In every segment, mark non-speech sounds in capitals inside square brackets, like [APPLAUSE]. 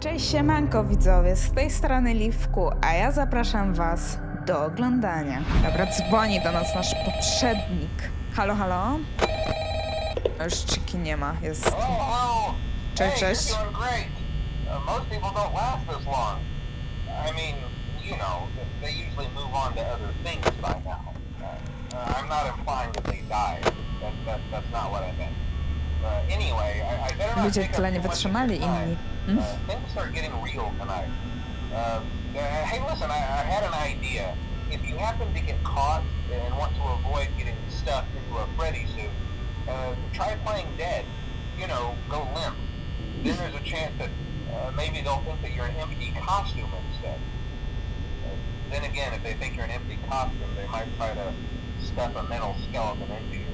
Cześć siemanko widzowie, z tej strony Liwku, a ja zapraszam was do oglądania. Dobra, dzwoni do nas nasz poprzednik. Halo, halo? No Już Chiki nie ma, jest... Hello. Cześć, hey, cześć. You're doing great. Uh, most people don't last this long. I mean, you know, they usually move on to other things by now. Uh, uh, I'm not implying that they died. That, that, that's not what I meant. Uh, anyway, I, I better not Ludzie take up tyle nie too much of wytrzymali, your time. inni. Hmm? Uh, things are getting real tonight. Uh, uh, hey, listen, I, I had an idea. If you happen to get caught and want to avoid getting stuffed into a Freddy suit, uh, try playing dead. You know, go limp. Then there's a chance that uh, maybe they'll think that you're an empty costume instead. Uh, then again, if they think you're an empty costume, they might try to stuff a mental skeleton into you.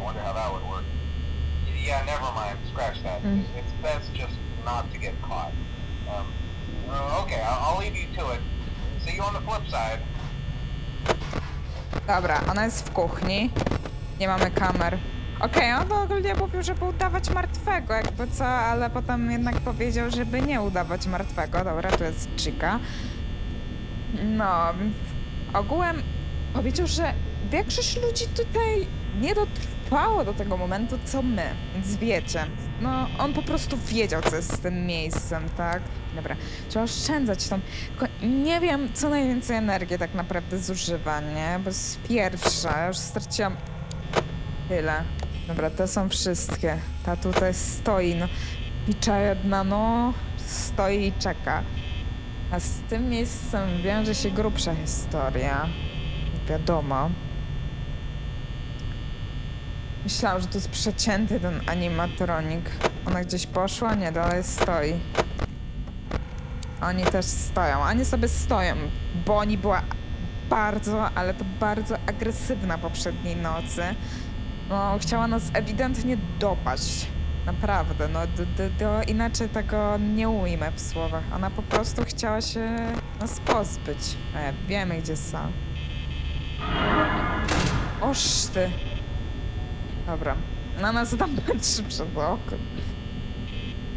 I wonder how that would work. Yeah, never mind. Scratch that. Mm. It's best just not to get caught. Um, okay, I'll, leave you to it. See you on the flip side. Dobra, ona jest w kuchni. Nie mamy kamer. Okej, on ogólnie mówił, żeby udawać martwego, jakby co, ale potem jednak powiedział, żeby nie udawać martwego. Dobra, tu jest Chica. No, więc ogółem powiedział, że większość ludzi tutaj nie dotrwało do tego momentu, co my. Więc wiecie, no on po prostu wiedział, co jest z tym miejscem, tak? Dobra, trzeba oszczędzać. Tylko nie wiem, co najwięcej energii tak naprawdę zużywa, nie? Bo z pierwsza, już straciłam tyle. Dobra, te są wszystkie. Ta tutaj stoi, no. Picza jedna, no, stoi i czeka. A z tym miejscem wiąże się grubsza historia. Wiadomo. Myślałam, że to jest przecięty ten animatronik. Ona gdzieś poszła? Nie, dalej stoi. Oni też stoją. Oni sobie stoją, bo oni była bardzo, ale to bardzo agresywna poprzedniej nocy. No, chciała nas ewidentnie dopaść. Naprawdę, no, d- d- d- inaczej tego nie ujmę w słowach. Ona po prostu chciała się nas pozbyć. E, wiemy, gdzie są. Oż ty. Dobra. Na nas tam patrzy przed okiem.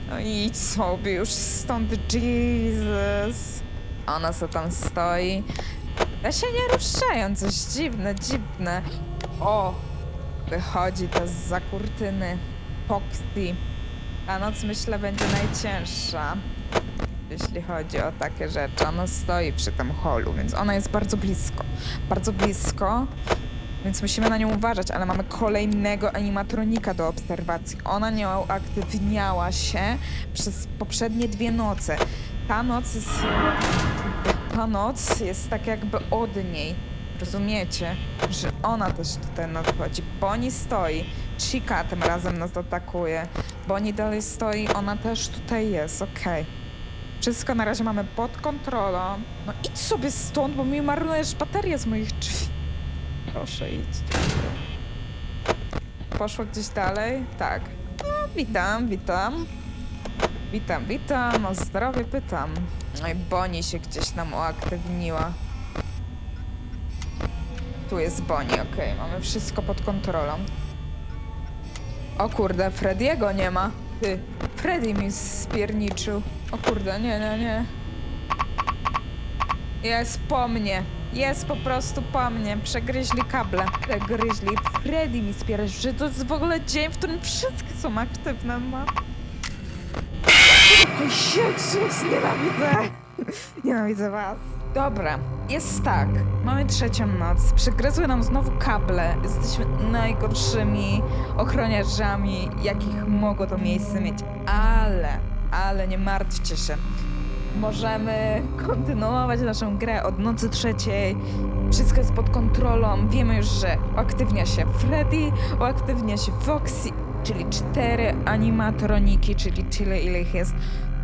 No idź sobie już stąd, Jesus. Ona co tam stoi. Ja się nie ruszają, coś dziwne, dziwne. O! Wychodzi to za kurtyny. Foxy. Ta noc myślę będzie najcięższa. Jeśli chodzi o takie rzeczy. Ona stoi przy tym holu, więc ona jest bardzo blisko. Bardzo blisko. Więc musimy na nią uważać, ale mamy kolejnego animatronika do obserwacji. Ona nie uaktywniała się przez poprzednie dwie noce. Ta noc jest. Ta noc jest tak jakby od niej. Rozumiecie? Że ona też tutaj nadchodzi. Bonnie stoi. Chica tym razem nas atakuje. Bonnie dalej stoi, ona też tutaj jest, okej. Wszystko na razie mamy pod kontrolą. No idź sobie stąd, bo mi marnujesz baterię z moich drzwi. Proszę idź. Poszło gdzieś dalej? Tak. No, witam, witam. Witam, witam. O zdrowie pytam. No i Boni się gdzieś nam uaktywniła. Tu jest Boni, okej. Mamy wszystko pod kontrolą. O kurde, Frediego nie ma. Ty, Freddy mi spierniczył. O kurde, nie, nie, nie. Jest po mnie. Jest po prostu po mnie. Przegryźli kable. Przegryźli. Freddy mi spierać, że to jest w ogóle dzień, w którym wszystkie są aktywne. Ma. Jezus, nienawidzę. Nienawidzę was. Dobra, jest tak. Mamy trzecią noc. Przegryzły nam znowu kable. Jesteśmy najgorszymi ochroniarzami, jakich mogło to miejsce mieć. Ale, ale nie martwcie się. Możemy kontynuować naszą grę od nocy trzeciej. Wszystko jest pod kontrolą. Wiemy już, że uaktywnia się Freddy, uaktywnia się Foxy, czyli cztery animatroniki, czyli tyle, ile ich jest,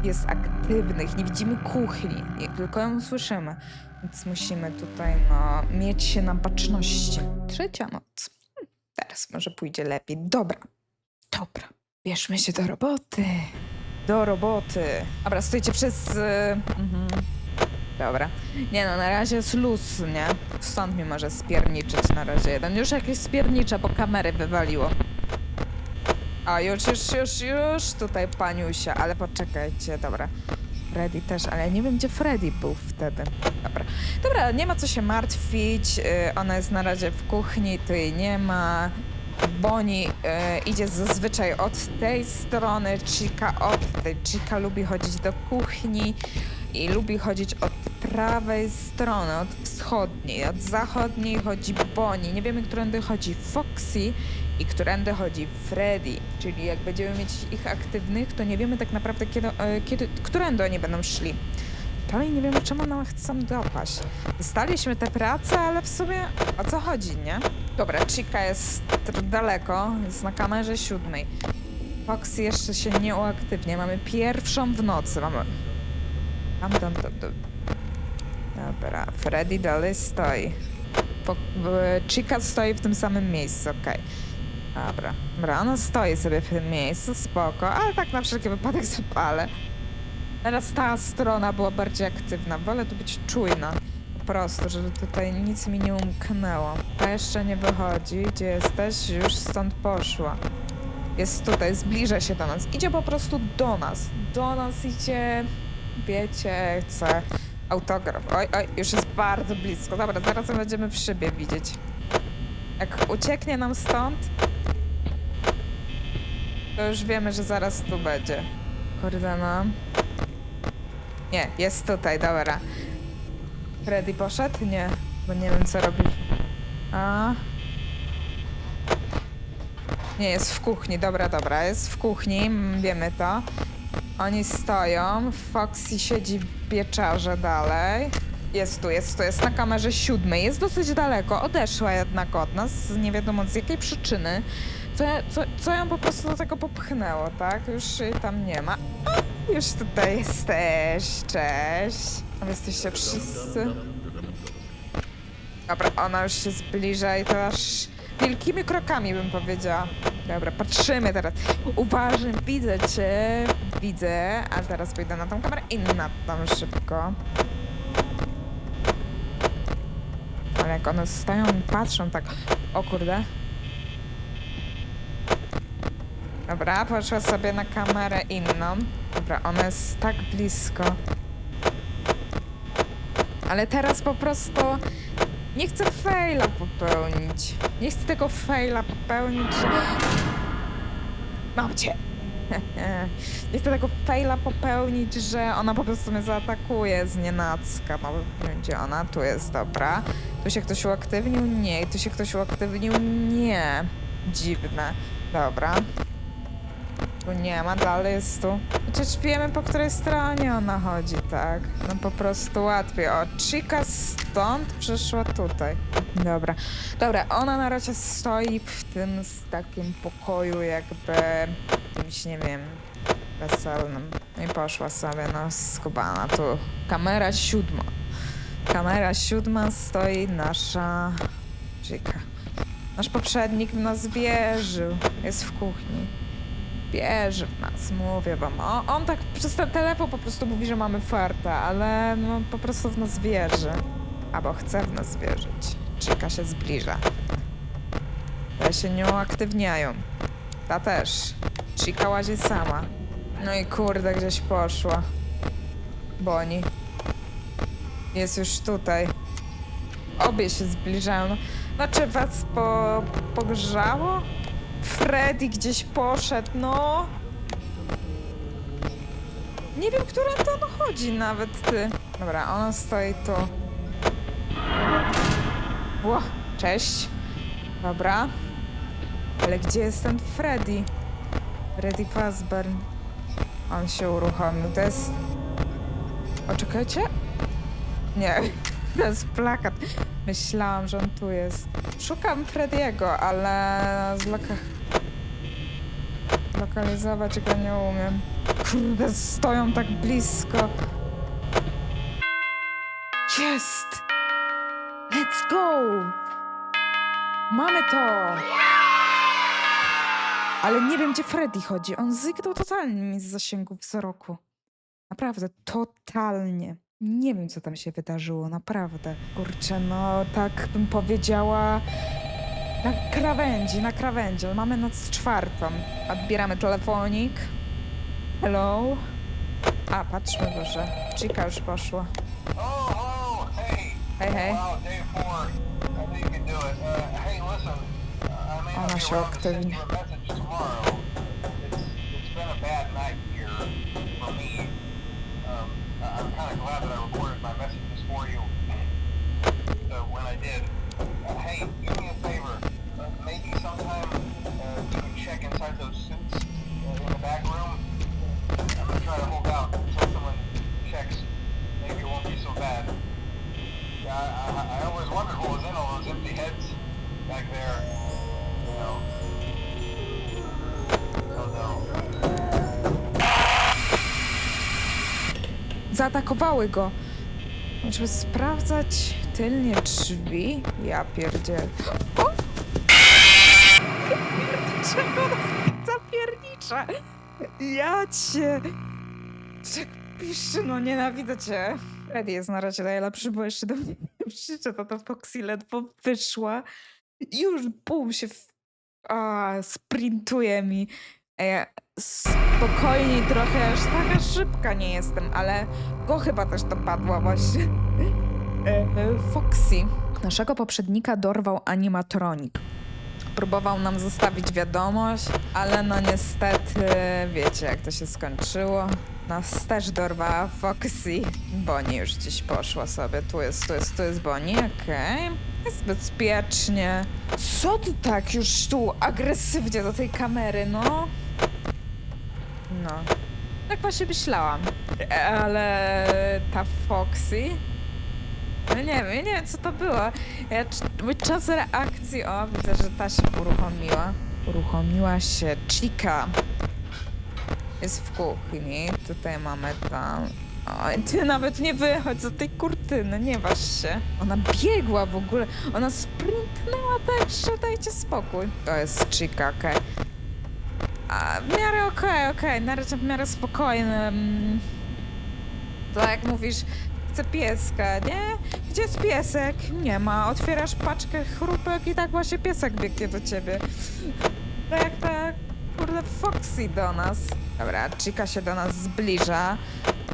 jest aktywnych. Nie widzimy kuchni, tylko ją słyszymy. Więc musimy tutaj, no, mieć się na baczności. Trzecia noc. Hmm, Teraz może pójdzie lepiej. Dobra, dobra. Bierzmy się do roboty. Do roboty. Dobra, stójcie wszyscy. Mhm. Dobra. Nie no, na razie jest luz, nie? Stąd mi może spierniczyć na razie jeden. Już jakieś spiernicze, bo kamery wywaliło. A już, już, już, już tutaj paniusia, ale poczekajcie, dobra. Freddy też, ale ja nie wiem, gdzie Freddy był wtedy. Dobra, dobra, nie ma co się martwić. y, Ona jest na razie w kuchni, tu jej nie ma. Bonnie y, idzie zazwyczaj od tej strony, Chica od tej. Chica lubi chodzić do kuchni i lubi chodzić od prawej strony, od wschodniej. Od zachodniej chodzi Bonnie. Nie wiemy, którędy chodzi Foxy i którędy chodzi Freddy. Czyli jak będziemy mieć ich aktywnych, to nie wiemy tak naprawdę, kiedy, e, kiedy, którędy oni będą szli. Dalej nie wiemy, czemu nam chcą dopaść. Dostaliśmy tę pracę, ale w sumie o co chodzi, nie? Dobra, Chica jest daleko, jest na kamerze siódmej. Foxy jeszcze się nie uaktywnia. Mamy pierwszą w nocy. Mamy. Tam, tam, tam, tam. Dobra, Freddy dalej stoi. Chica stoi w tym samym miejscu, okej. Dobra, dobra, ona stoi sobie w tym miejscu, spoko, ale tak na wszelki wypadek zapalę. Teraz ta strona była bardziej aktywna, wolę tu być czujna. Po prostu, żeby tutaj nic mi nie umknęło. Ta jeszcze nie wychodzi, gdzie jesteś? Już stąd poszła. Jest tutaj, zbliża się do nas. Idzie po prostu do nas. Do nas idzie, wiecie, chce autograf. Oj, oj, już jest bardzo blisko. Dobra, zaraz będziemy w szybie widzieć. Jak ucieknie nam stąd, to już wiemy, że zaraz tu będzie. Kurde no. Nie, jest tutaj, dobra. Freddy poszedł? Nie, bo nie wiem co robi. A. Nie, jest w kuchni, dobra, dobra, jest w kuchni, mm, wiemy to. Oni stoją, Foxy siedzi w pieczarze dalej. Jest tu, jest tu, jest na kamerze siódmej, jest dosyć daleko, odeszła jednak od nas, nie wiadomo z jakiej przyczyny. Co, co, co ją po prostu do tego popchnęło, tak? Już jej tam nie ma. Już tutaj jesteś, cześć. Tam jesteście wszyscy. Dobra, ona już się zbliża i to aż wielkimi krokami bym powiedziała. Dobra, patrzymy teraz. Uważnie, widzę cię, widzę, a teraz pójdę na tą kamerę i na tą szybko. Ale jak one stoją i patrzą tak, o kurde. Dobra, poszła sobie na kamerę inną. Dobra, ona jest tak blisko. Ale teraz po prostu nie chcę faila popełnić. Nie chcę tego faila popełnić. Mam cię. [LAUGHS] Nie chcę tego faila popełnić, że ona po prostu mnie zaatakuje z nienacka. No, gdzie ona? Tu jest, dobra. Tu się ktoś uaktywnił? Nie. Tu się ktoś uaktywnił? Nie. Dziwne. Dobra. Tu nie ma, dalej jest tu. Chociaż wiemy, po której stronie ona chodzi, tak? No po prostu łatwiej. O, Chica stąd przeszła tutaj. Dobra. Dobra, ona na razie stoi w tym takim pokoju jakby jakimś, nie wiem, weselnym. No i poszła sobie, no skubana. Tu kamera siódma. Kamera siódma stoi nasza Chica. Nasz poprzednik w nas wierzył. Jest w kuchni. Wierzy w nas, mówię wam. O, on tak przez ten telefon po prostu mówi, że mamy farta, ale no po prostu w nas wierzy. Albo chce w nas wierzyć. Chica się zbliża. Te się nie uaktywniają. Ta też. Chica łazi sama. No i kurde, gdzieś poszła. Boni. Jest już tutaj. Obie się zbliżają. No czy was po, pogrzało? Freddy gdzieś poszedł, no. Nie wiem, która to on chodzi nawet, ty. Dobra, ona stoi tu. Ło, cześć. Dobra. Ale gdzie jest ten Freddy? Freddy Fazbear. On się uruchomił. To jest... Nie, to jest plakat. Myślałam, że on tu jest. Szukam Frediego, ale zloka... lokalizować go nie umiem. Kurde, stoją tak blisko. Jest! Let's go! Mamy to! Ale nie wiem, gdzie Freddy chodzi. On zniknął totalnie mi z zasięgu wzroku. Naprawdę, totalnie. Nie wiem, co tam się wydarzyło, naprawdę. Kurczę, no tak bym powiedziała. Na krawędzi, na krawędzi. Mamy noc czwartą. Odbieramy telefonik. Hello? A, patrzmy Boże. Chica już poszła. Oh, hello. Hey. Hej, hej. Wow, day four. I think you can do it. Uh, hey, listen. Uh, I may Ona not be się around to send aktywnie. you a message did, uh, hey, do me a favor. Uh, maybe sometime uh, you can check inside those suits uh, in the back room. I'm gonna try to hold out until someone checks. Maybe it won't be so bad. Yeah, I, I, I always wondered what was in all those empty heads back there. You know. Oh. Zaatakowały go. Musimy sprawdzać tylnie drzwi. Ja pierdziel. O! Czego zapiernicza? Ja cię... Tak pisze, no nienawidzę cię. Freddy jest na razie najlepszy, bo jeszcze do mnie nie przyszedł, to Foxy ledwo wyszła. Już bum się w... A, sprintuje mi. Ja spokojniej trochę, aż taka szybka nie jestem, ale go chyba też dopadła właśnie. E, e, Foxy. Naszego poprzednika dorwał animatronik. Próbował nam zostawić wiadomość, ale no niestety wiecie jak to się skończyło. Nas też dorwała Foxy. Bonnie już gdzieś poszła sobie. Tu jest, tu jest, tu jest Bonnie, okej. Jest bezpiecznie. Co ty tak już tu agresywnie do tej kamery, no? No. Tak właśnie myślałam. Ale ta Foxy... No nie wiem, nie wiem co to było. Ja, mój czas reakcji... O, widzę, że ta się uruchomiła. Uruchomiła się Chica. Jest w kuchni. Tutaj mamy tam... O, ty nawet nie wychodź za tej kurtyny, nie waż się. Ona biegła w ogóle, ona sprintnęła tak, że dajcie spokój. To jest Chica, okej. A w miarę okej, okej, na razie w miarę spokojny. mm. To jak mówisz, chcę pieska, nie? Gdzie jest piesek? Nie ma. Otwierasz paczkę chrupek i tak właśnie piesek biegnie do ciebie. Tak jak ta, kurde, Foxy do nas. Dobra, Chica się do nas zbliża.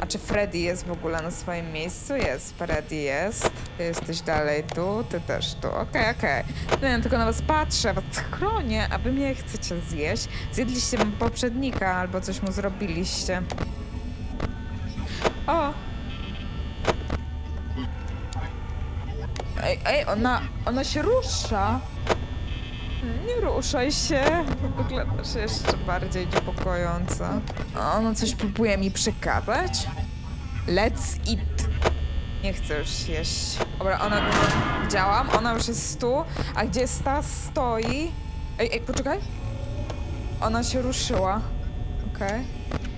A czy Freddy jest w ogóle na swoim miejscu? Jest, Freddy jest. Ty jesteś dalej tu, ty też tu. Okej, okej. No ja tylko na was patrzę, was chronię, a wy mnie chcecie zjeść. Zjedliście poprzednika albo coś mu zrobiliście. O! Ej, ej, ona, ona się rusza. Nie ruszaj się. Wyglądasz jeszcze bardziej niepokojąco. Ona coś próbuje mi przekazać? Let's eat. Nie chcę już jeść. Dobra, ona... Widziałam, ona już jest tu. A gdzie ta? Stoi. Ej, ej, poczekaj. Ona się ruszyła. Okej. Tylko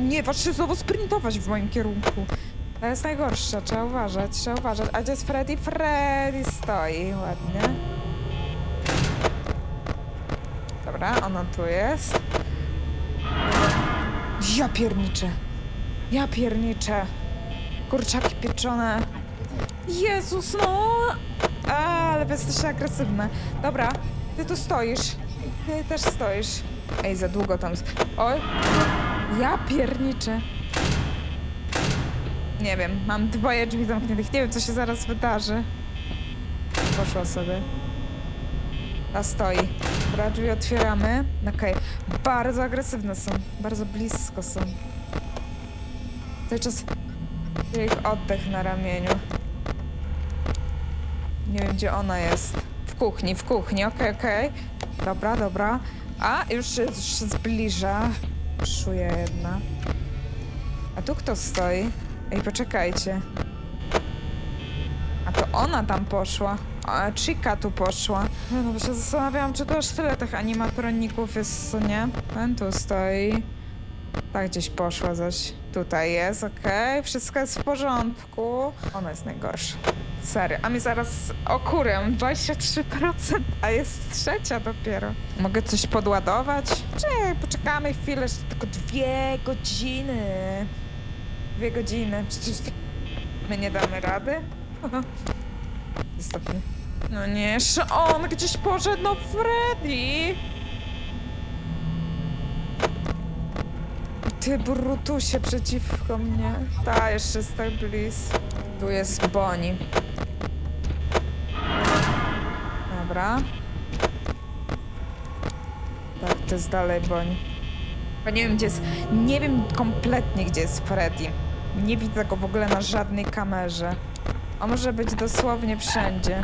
nie się znowu sprintować w moim kierunku. To jest najgorsze, trzeba uważać, trzeba uważać. A gdzie jest Freddy? Freddy stoi ładnie. Dobra, ona tu jest. Ja pierniczę. Ja pierniczę. Kurczaki pieczone. Jezus, no! Ale wy jesteście agresywne. Dobra, ty tu stoisz. Ty też stoisz. Ej, za długo tam... Oj! Ja pierniczę. Nie wiem, mam dwoje drzwi zamkniętych. Nie wiem, co się zaraz wydarzy. Poszła sobie. Ta stoi. Dobra, drzwi otwieramy. Okej. Bardzo agresywne są. Bardzo blisko są. Cały czas czuję ich oddech na ramieniu. Nie wiem, gdzie ona jest. W kuchni, w kuchni. Okej, okej. Dobra, dobra. A, już już się zbliża. Czuję jedna. A tu kto stoi? Ej, poczekajcie. A to ona tam poszła. A Chica tu poszła. No bo się zastanawiałam, czy to aż tyle tych animatroników jest, co nie? Ten tu stoi. Tak gdzieś poszła zaś. Tutaj jest, okej. Wszystko jest w porządku. Ona jest najgorsza. Serio. A mi zaraz okurę 23%, a jest trzecia dopiero. Mogę coś podładować? Czy poczekamy chwilę, jeszcze tylko dwie godziny. Dwie godziny. Przecież My nie damy rady? [LAUGHS] Zostawmy. No nie, on gdzieś poszedł, no Freddy! Ty Brutusie przeciwko mnie. Ta, jeszcze jest tak blisko. Tu jest Bonnie. Dobra. Tak, to jest dalej Bonnie. Nie wiem, gdzie jest... Nie wiem kompletnie, gdzie jest Freddy. Nie widzę go w ogóle na żadnej kamerze. On może być dosłownie wszędzie.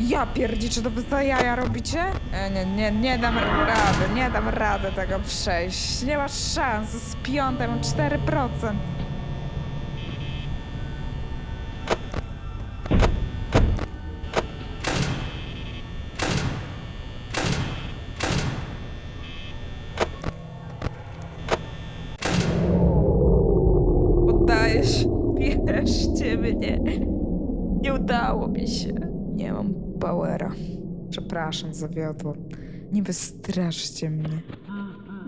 Ja pierdzi, czy to wy za jaja robicie? E, nie, nie, nie dam rady, nie dam rady tego przejść. Nie ma szans, z piątej mam 4%. Się, [LAUGHS] bierzcie mnie. Nie udało mi się. Nie mam powera. Przepraszam, zawiodłam. Nie wystraszcie mnie.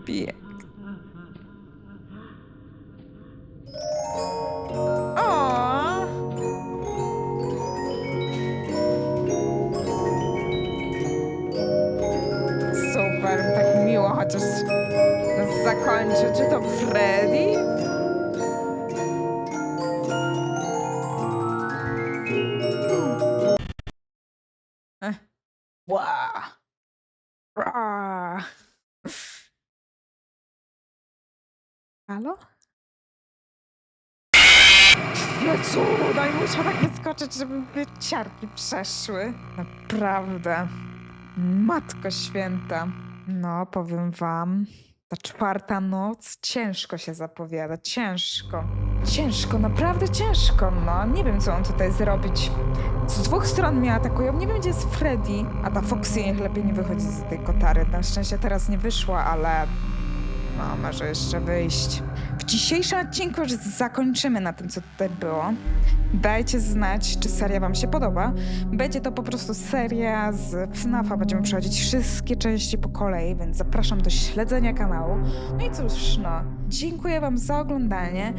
Bieg. Halo? Jezu, daj musiał tak wyskoczyć, żeby ciarki przeszły. Naprawdę. Matko święta. No, powiem wam, ta czwarta noc ciężko się zapowiada, ciężko. Ciężko, naprawdę ciężko, no. Nie wiem, co on tutaj zrobić. Z dwóch stron mnie atakują. Nie wiem, gdzie jest Freddy, a ta Foxy niech lepiej nie wychodzi z tej kotary. Na szczęście teraz nie wyszła, ale no, może jeszcze wyjść. W dzisiejszym odcinku już zakończymy na tym, co tutaj było. Dajcie znać, czy seria wam się podoba. Będzie to po prostu seria z FNAF-a. Będziemy przechodzić wszystkie części po kolei, więc zapraszam do śledzenia kanału. No i cóż, no, dziękuję wam za oglądanie.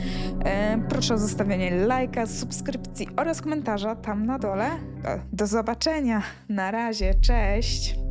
E, proszę o zostawienie lajka, subskrypcji oraz komentarza tam na dole. Do, do zobaczenia. Na razie, cześć.